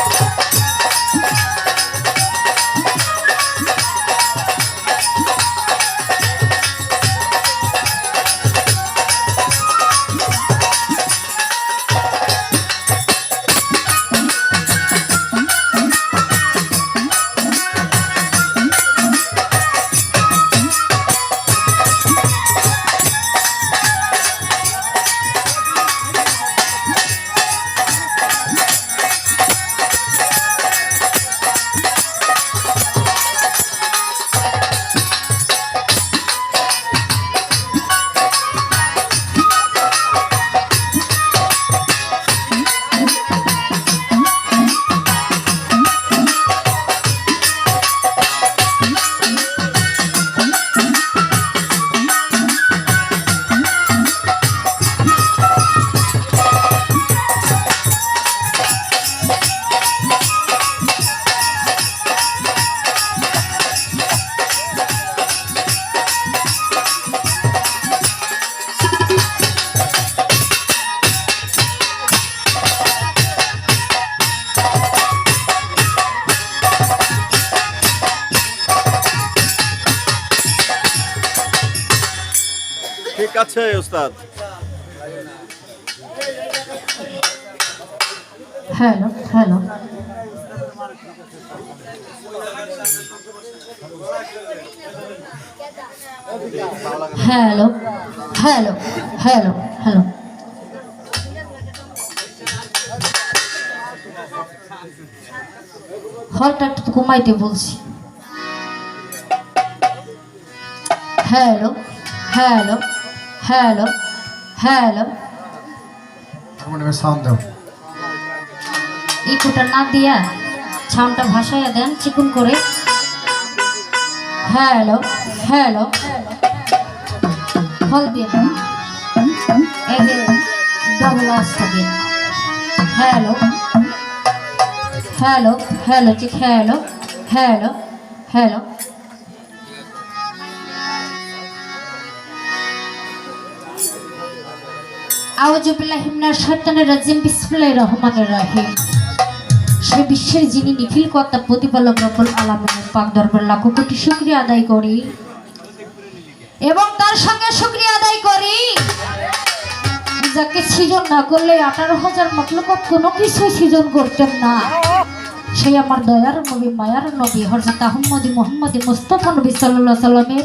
ঠিক আছে ওস্তাদ hello hello. Hello hello hello hello. হলটা একটু কমাইতে বলছি। Hello hello. হ্যালো হ্যালো হারমোনিয়ামের সাউন্ড দাও। ইকুটা না দিয়া ছাউনটা ভাসাইয়া দেন চিকুন করে। হ্যালো হ্যালো ফল দিয়ে দেন। এই ডবল আওয়াজটা দিয়ে হ্যালো হ্যালো হ্যালো ঠিক হ্যালো হ্যালো হ্যালো সে বিশ্বের যিনি নিখিল কর্তা প্রতিপালক রব্বুল আলামিনের পাক দরবার লাখো কোটি শুকরিয়া আদায় করি। এবং তার সঙ্গে শুকরিয়া আদায় করি। যাকে সৃজন না করলে আঠারো হাজার মতলকত কোনো কিছুই সৃজন করতেন না। সেই আমার দয়ার নবী, মায়ার নবী হরজত আহম্মদি মোহাম্মদ মুস্তফা নবী সাল্লাহ সাল্লামের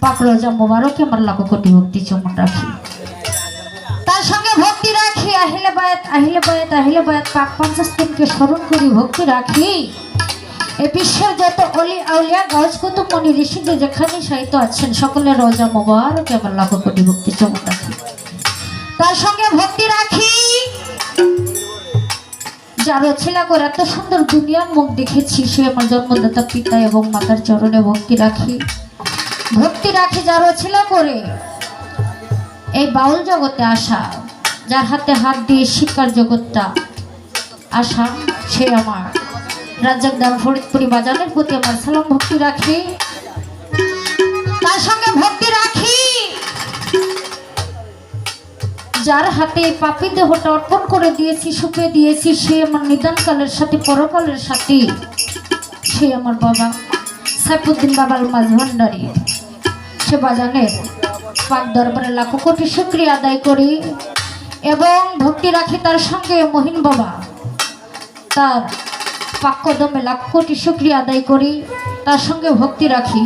পাক রোজা মোবারকে আমার লাখো কোটি ভক্তি চমন রাখি। আহিলে বায়াত আহিলে বায়াত আহিলে বায়াত পাক পঞ্চাশ দিনকে স্মরণ করি, ভক্তি রাখি। এই বিশ্বের যত অলি আউলিয়া গাছ কত মনি ঋষি যে যেখানে সাহিত্য আছেন, সকলের রোজা মোবারক আমার লাখ কোটি ভক্তি চমক রাখি তার সঙ্গে ভক্তি রাখি। যার ছিলা করে এত সুন্দর দুনিয়ার মুখ দেখেছি, সে আমার জন্মদাতা, পিতা এবং মাতার চরণে ভক্তি রাখি। ভক্তি রাখি যার ছিলা করে এই বাউল জগতে আসা। যার হাতে হাত দিয়ে শিক্ষার জগৎটা আসা সে আমার। রাজ্জাক দাম ফরিদপুরি বাজারের প্রতি আমার সালাম ভক্তি রাখি। তার সঙ্গে ভক্তি রাখি। যার হাতে পাপি দেহটা অর্পণ করে দিয়েছি সুপে দিয়েছি, সে আমার নিদানকালের সাথে, পরকালের সাথে। সে আমার বাবা, সাইফুদ্দিন বাবার মাঝ ভান্ডারী। সে বাজানের পাক দরবারে লাখো কোটি শুক্রিয়া আদায় করি। এবং ভক্তি রাখি তার সঙ্গে মহিন বাবা। তার পাক কদমে লাখ কোটি শুক্রিয়া আদায় করি, তার সঙ্গে ভক্তি রাখি।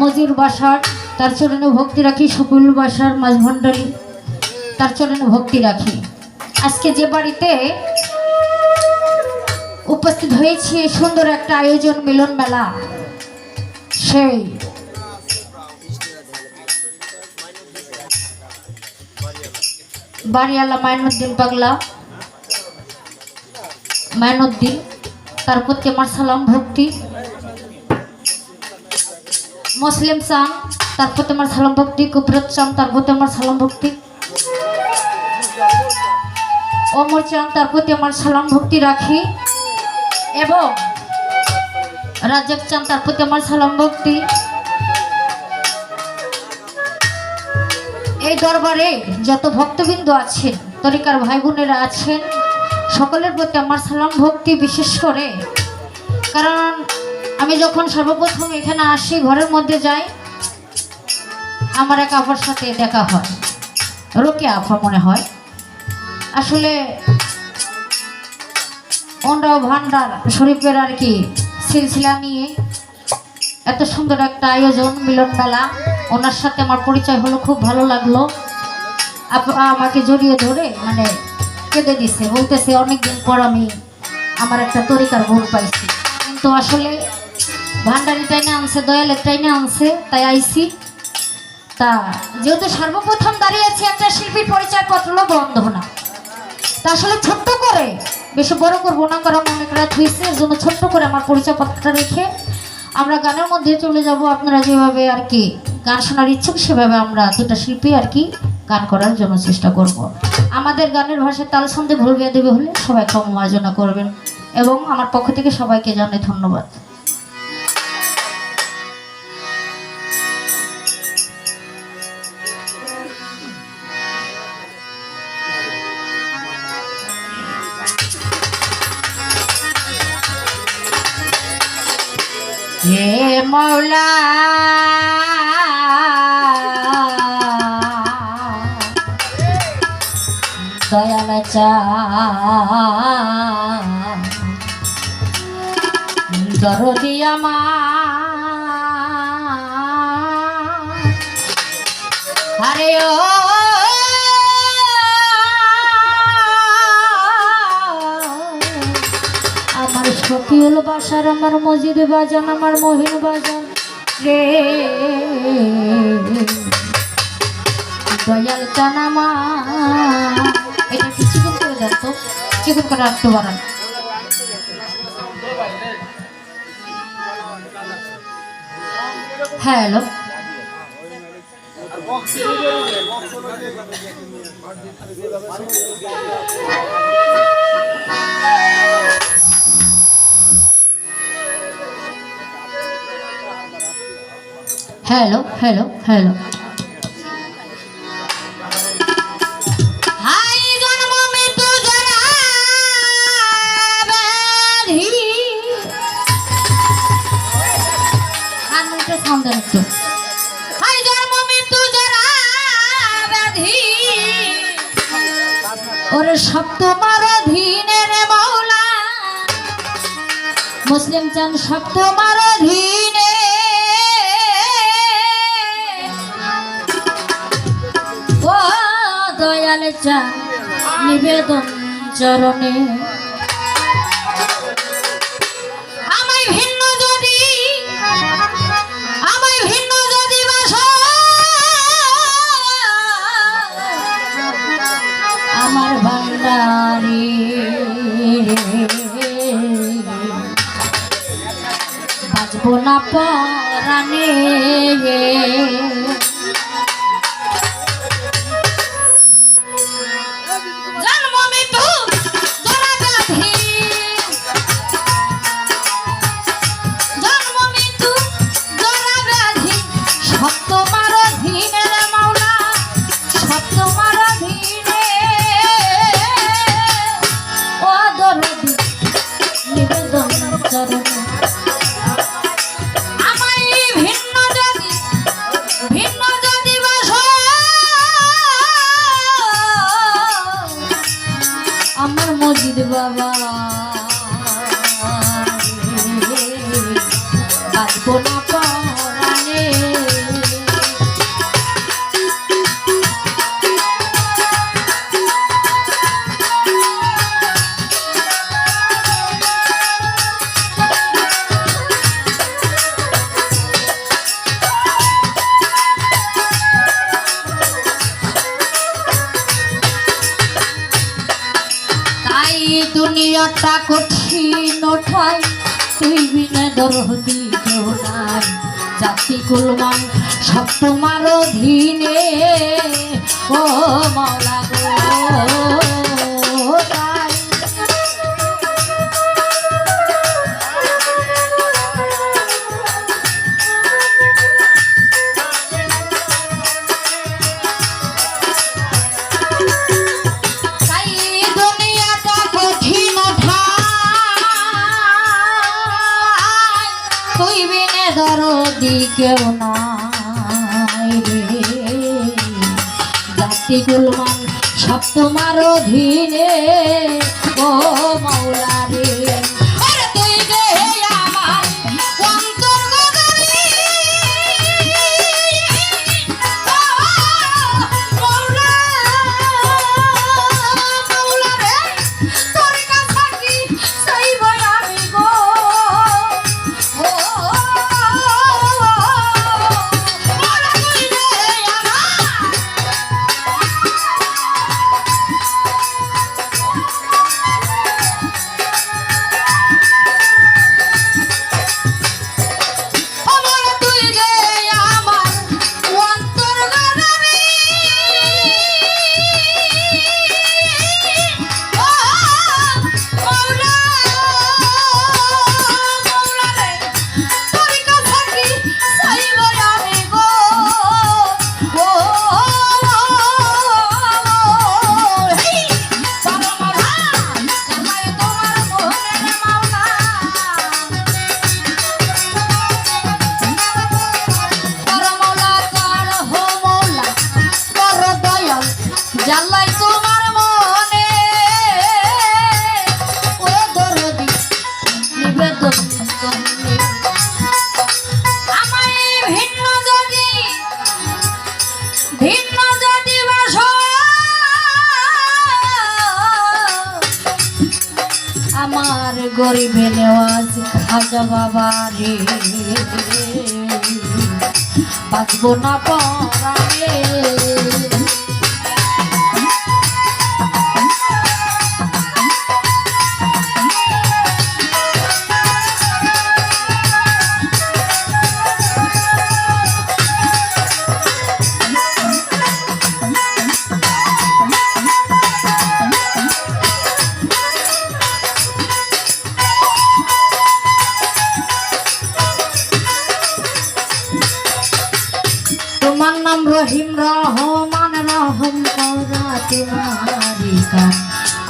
মজির বাসার, তার চরণে ভক্তি রাখি শকুল বাসার মাঝভণ্ডলী তার চরণে ভক্তি রাখি। আজকে যে বাড়িতে উপস্থিত হয়েছি সুন্দর একটা আয়োজন মিলন মেলা, সেই বাড়িওয়ালা মাইনুদ্দিন পাগলা। মাইনুদ্দিন, তার প্রতি আমার ভক্তি মুসলিম চান, তার প্রতি আমার ভক্তি কুবরত চান, তার প্রতি আমার ভক্তি অমর চান, তার প্রতি আমার ভক্তি রাখি। এবং রাজাক চান, তার প্রতি আমার ভক্তি এই দরবারে যত ভক্তবৃন্দ আছেন, তরিকার ভাই বোনেরা আছেন, সকলের প্রতি আমার সালাম ভক্তি বিশেষ করে। কারণ আমি যখন সর্বপ্রথম এখানে আসি, ঘরের মধ্যে যাই, আমার এক আপার সাথে দেখা হয় রোকে আফা মনে হয়। আসলে ওনরাও ভান্ডার শরীফের আর কি সিলসিলা নিয়ে এত সুন্দর একটা আয়োজন মিলন মেলা ওনার সাথে আমার পরিচয় হলো, খুব ভালো লাগল। আমাকে জড়িয়ে ধরে মানে কেঁদে দিছে বলতেছে, অনেকদিন পর আমি আমার একটা তরিকার ভোগ পাইছি। কিন্তু আসলে ভান্ডারি টাইনে আনছে, দয়ালের টাইনে আনছে, তাই আইছি। তা যেহেতু সর্বপ্রথম দাঁড়িয়ে আছি, একটা শিল্পীর পরিচয়পত্র বন্ধ না তা আসলে ছোট্ট করে, বেশি বড় করব না, কারণ অনেক রাত হয়েছে জন্য ছোট্ট করে আমার পরিচয়পত্রটা রেখে আমরা গানের মধ্যে চলে যাব। আপনারা যেভাবে আর কি গান শোনার ইচ্ছুক সেভাবে আমরা দুটা শিল্পী আর কি গান করার জন্য চেষ্টা করব। আমাদের গানের ভাষায় তাল সন্ধে ভুল দেবে হলে সবাই ক্ষমার্জনা করবেন এবং আমার পক্ষ থেকে সবাইকে জানাই ধন্যবাদ হে মৌলা দরদি আমার। আরে ও। আমার শকিউল বাসার, আমার মসজিদ বাজান, আমার মহিন বাজান। রে। দয়াল চানামা এটা একটু চিকন করে দেন তো চিকন করে তোমার অধীনের মৌলা। মুসলিম চান সব তোমার অধীনে। ও দয়াল চা নিবেদন চরণে। না তুই বিনে দরহদি কেউ নাই জাতি কুলমান সব তোমার অধীনে ও মাওলা গো। কেউ নাই রে। জাতি গুলমান সব তোমার অধীনে ও মৌলা আমার গরিবে নেওয়াজ খাজা বাবা রে। বাঁচব না পড়ালে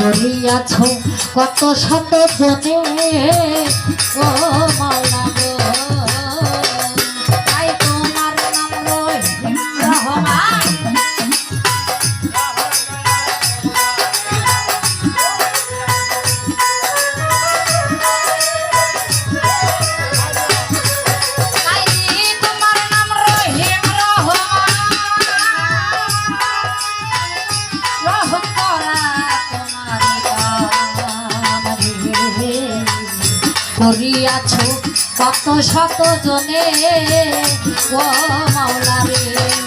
করিয়াছ কত শত জনে ও মাওলা কত শত জনে ও মাওলা রে।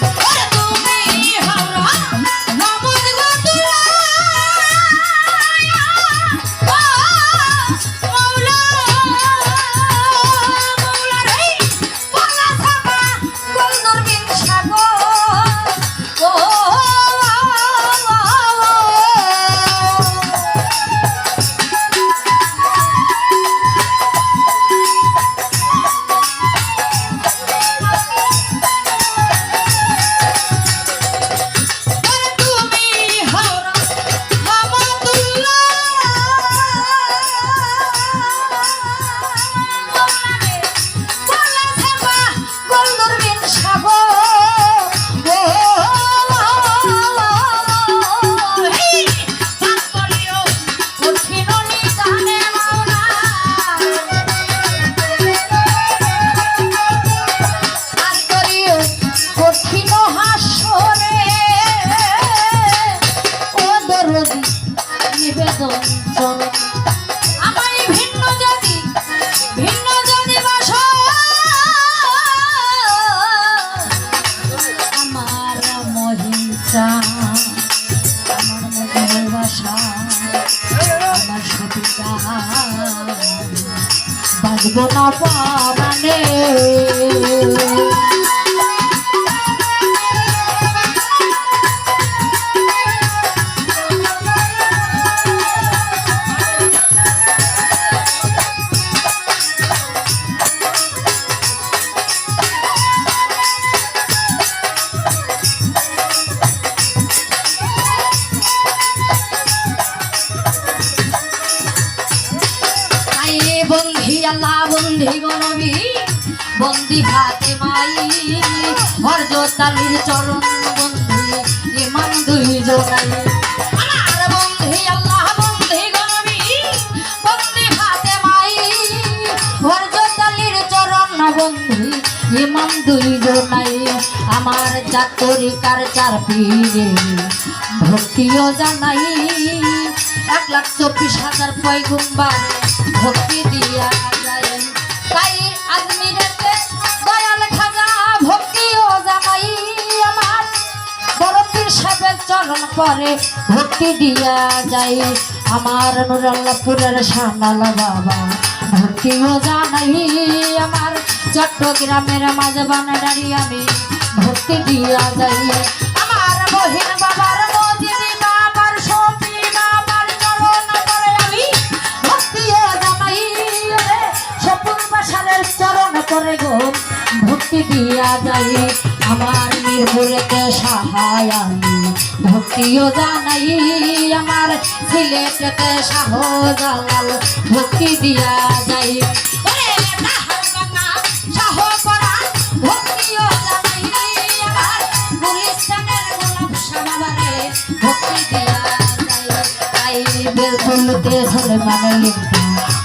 তালির চরণ বন্ধি ইমান দুই জোড়াই আমার বন্ধি, আল্লাহ বন্ধি গনবি বন্দি হাতে মাই। হরজ তালির চরণ বন্ধি ইমান দুই জোড়াই আমার চাতরিকার চার পীরে ভক্তিও জানাই। এক লাখ চব্বিশ হাজার পয়গুম্বার ভক্তি দিয়া চরণ পরে ভক্তি দিয়া যাই। আমার নুরাল্লাপুরের সানালা বাবা ভক্তিও জানাই আমার চট্টগ্রামের মাঝে বানাডারি আমি ভক্তি দিয়া যাই। আমার করে গো। ভক্তি দিয়া যাই, আমার নির্ভুরেতে সাহায় আমি ভক্তিও জানাই, আমার ভক্তি গুলিস্তানের গোলাপ শাহবাবারে ভক্তি দিয়া যাই। লিখতে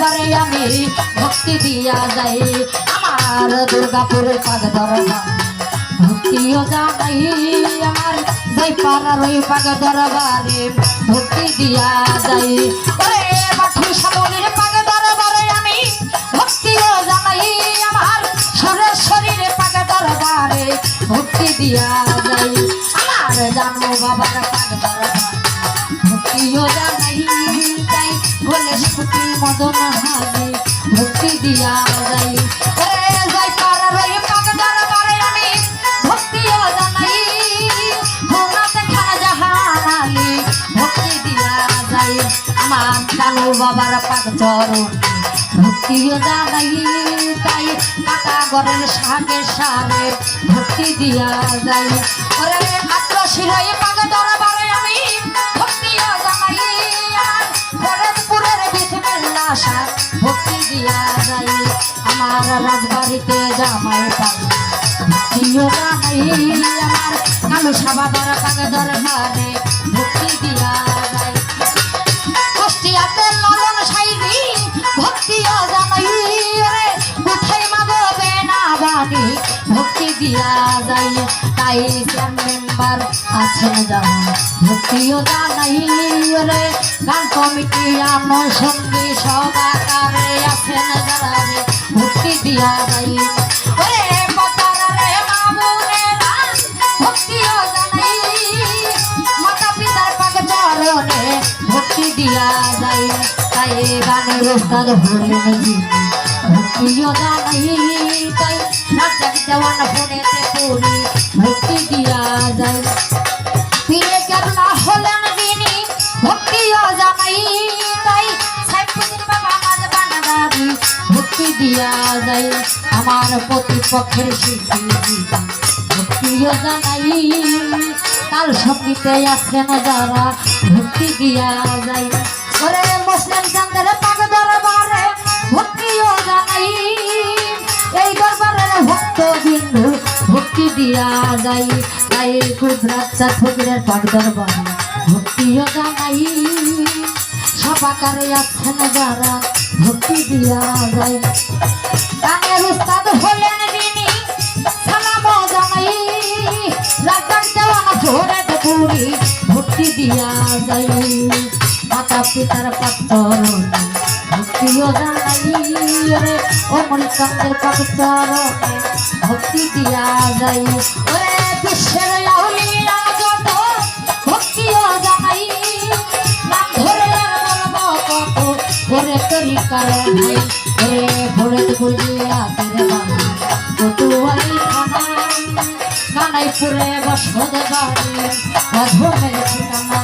দরবারে আমি ভক্তি দিয়া যাই। আমার দুর্গাপুরের পাগা দরবার ভক্তিও জানাই আমার, যাই পাড়ার ওই পাগা দরবারে ভক্তি দিয়া যাই। দিয়া যাই। আমার জানো বাবার পাগা দরবার। ভক্তিও জানাই সুখী মদন হাজে ভক্তি দিয়া যাই যাই পাড়ার ওই পাগা দরবারে আমি ভক্তিও জানাই। হোনাতে খানা জাহান আলী, ভক্তি দিয়া যাই আমার কানু বাবার পাক চরণ ভক্তিও জানাই। তাই কাটা গরের ভক্তি শাহ ভক্তি দিয়া যাই, আমার রাজবাড়িতে জামাই পাই। ভক্তিও জানাই আমার কালু সাবাবার পাগে দরবারে ভক্তি দিয়া যায় কুষ্টিয়াতে ভক্তি দিয়া যাই, তাই মেম্বার আছেন যারা ভক্তিও জানাই রে, গান কমিটি আমার সঙ্গী সবাকারে আছেন যারা রে ভক্তি দিয়া যাই দিয়া যাই তাই গানের ওস্তাদ হলেন ভক্তিও জানাই তাই রাজাক দেওয়ান ফোনেতে পড়ি ভক্তি দিয়া যাই পীরে কেবলা হলেন যিনি ভক্তিও জানাই তাই সাইফুদ্দিন বাবা মাঝ বানাদারি ভক্তি দিয়া যাই আমার প্রতিপক্ষের শিল্পী ভক্তিও জানাই তার সঙ্গীতে আছেন যারা ভক্তি দিয়া যাই ওরে মুসলিম চান্দের পাগ দরবারে ভক্তিও বিন্দু ভক্তি দিয়া যাই তাই গুজরাট চাঁদের পাগ দরবারে। ভক্তিও জানাই সবাকারে আছেন যারা। ভক্তি দিয়া যায় গানের উস্তাদ হলেন যিনি সালামও জানাই। রাজার দেওয়ানা পুরি ভক্তি দিয়া যাই মাতা পিতার পাত্র ভক্তিও জানাই রে অমল চন্দ্রের ভক্তি দিয়া যাই ওরে বিশ্বের আউলিয়া যত ভক্তিও জানাই নাম ধরে আর বলব কত কারে ভাই রে ভরে গুলিয়া তীরে বাড়ি কটুয়ালি থানা কানাইপুরে বসদ বাড়ি অধমের ঠিকানা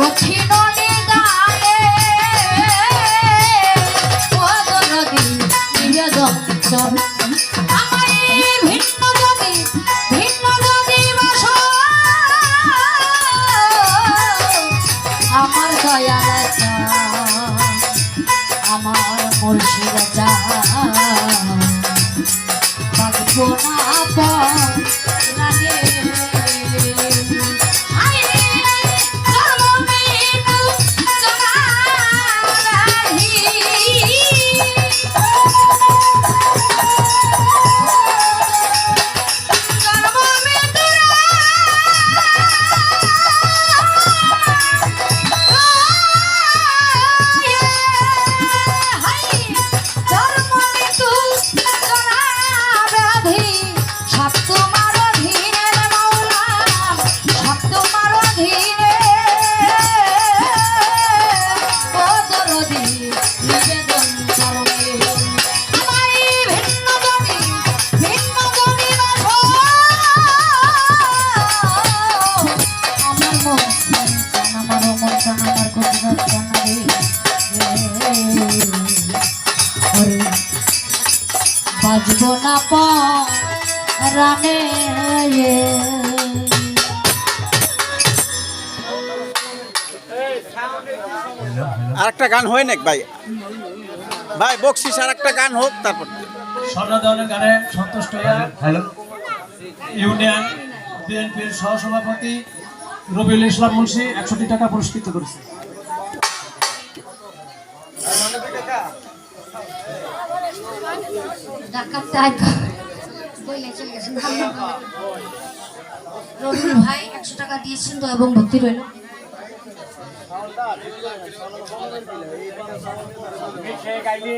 What? বাজবো না পা রানে আর একটা গান হয় নাকি ভাই? ভাই বকশিস আর একটা গান হোক তারপর। স্বর্ণদানের গানে সন্তুষ্ট হ্যালো। ইউনিয়ন বিএনপির সহসভাপতি রবিউল ইসলাম মুন্সি একশোটি টাকা পুরস্কৃত করেছে। ডাকাত তাই রবিউল ভাই একশো টাকা দিয়েছেন তো এবং ভর্তি রইল। গাইলে